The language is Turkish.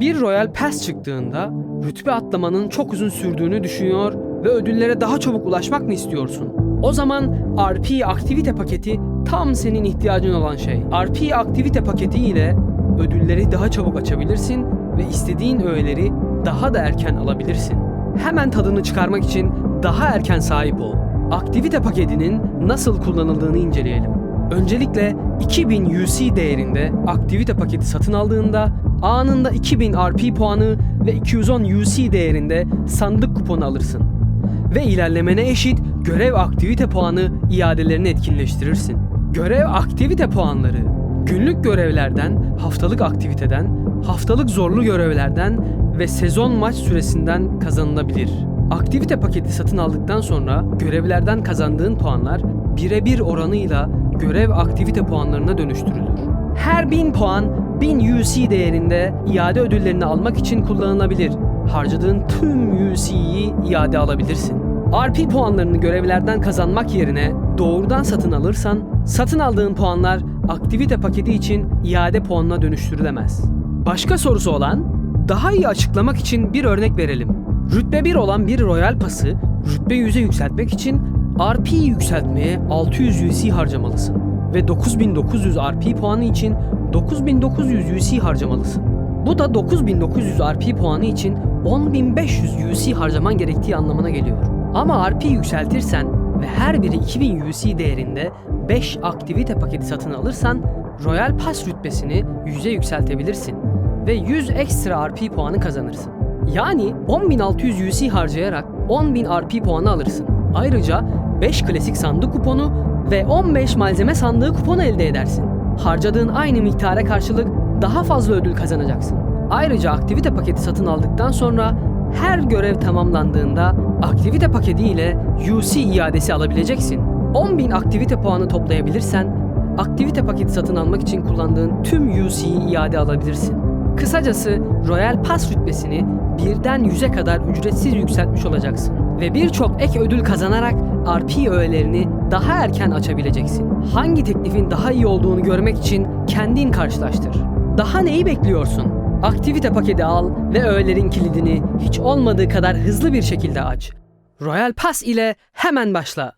Bir Royal Pass çıktığında rütbe atlamanın çok uzun sürdüğünü düşünüyor ve ödüllere daha çabuk ulaşmak mı istiyorsun? O zaman RP aktivite paketi tam senin ihtiyacın olan şey. RP aktivite paketi ile ödülleri daha çabuk açabilirsin ve istediğin öğeleri daha da erken alabilirsin. Hemen tadını çıkarmak için daha erken sahip ol. Aktivite paketinin nasıl kullanıldığını inceleyelim. Öncelikle 2000 UC değerinde aktivite paketi satın aldığında anında 2000 RP puanı ve 210 UC değerinde sandık kuponu alırsın. Ve ilerlemene eşit görev aktivite puanı iadelerini etkinleştirirsin. Görev aktivite puanları günlük görevlerden, haftalık aktiviteden, haftalık zorlu görevlerden ve sezon maç süresinden kazanılabilir. Aktivite paketi satın aldıktan sonra görevlerden kazandığın puanlar birebir oranıyla görev aktivite puanlarına dönüştürülür. Her 1000 puan 1000 UC değerinde iade ödüllerini almak için kullanılabilir. Harcadığın tüm UC'yi iade alabilirsin. RP puanlarını görevlerden kazanmak yerine doğrudan satın alırsan satın aldığın puanlar aktivite paketi için iade puanına dönüştürülemez. Başka sorusu olan? Daha iyi açıklamak için bir örnek verelim. Rütbe 1 olan bir Royal Pass'ı rütbe 100'e yükseltmek için RP yükseltmeye 600 UC harcamalısın ve 9900 RP puanı için 9900 UC harcamalısın. Bu da 9900 RP puanı için 10500 UC harcaman gerektiği anlamına geliyor. Ama RP yükseltirsen ve her biri 2000 UC değerinde 5 aktivite paketi satın alırsan Royal Pass rütbesini 100'e yükseltebilirsin ve 100 ekstra RP puanı kazanırsın. Yani 10.600 UC harcayarak 10.000 RP puanı alırsın. Ayrıca 5 klasik sandık kuponu ve 15 malzeme sandığı kuponu elde edersin. Harcadığın aynı miktara karşılık daha fazla ödül kazanacaksın. Ayrıca aktivite paketi satın aldıktan sonra her görev tamamlandığında aktivite paketi ile UC iadesi alabileceksin. 10.000 aktivite puanı toplayabilirsen aktivite paketi satın almak için kullandığın tüm UC'yi iade alabilirsin. Kısacası Royal Pass rütbesini birden 100'e kadar ücretsiz yükseltmiş olacaksın ve birçok ek ödül kazanarak RP öğelerini daha erken açabileceksin. Hangi teklifin daha iyi olduğunu görmek için kendin karşılaştır. Daha neyi bekliyorsun? Aktivite paketi al ve öğelerin kilidini hiç olmadığı kadar hızlı bir şekilde aç. Royal Pass ile hemen başla.